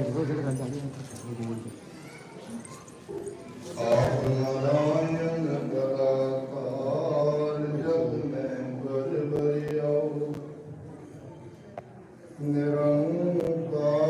ਛਿੜਕੋ ਜਿਹੜੇ ਗੱਲ ਚੱਲਦੀ ਹੈ ਬੋਲ ਕੇ ਨਿਰੰਕਾਰ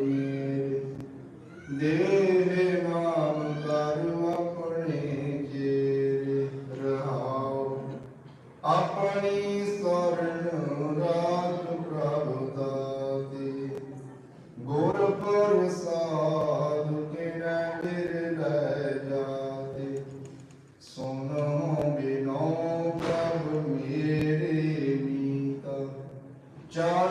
ਦੇਹ ਨਾਮ ਕਰ ਆਪਣੇ ਚੇਰੇ ਰਹਾਉ। ਆਪਣੀ ਸਰਨ ਰਾਜ ਪ੍ਰਭ ਦਾਤੇ। ਗੁਰ ਪ੍ਰਸਾਦ ਕਿਨੈ ਮਿਰ ਲੈ ਜਾਤੇ। ਸੁਨੋ ਬਿਨੋ ਪ੍ਰਭ ਮੇਰੇ ਮੀਤਾ। ਚਰਨ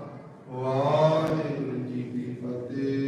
ਵਾਹਿਗੁਰੂ ਜੀ ਕੀ ਫਤਿਹ।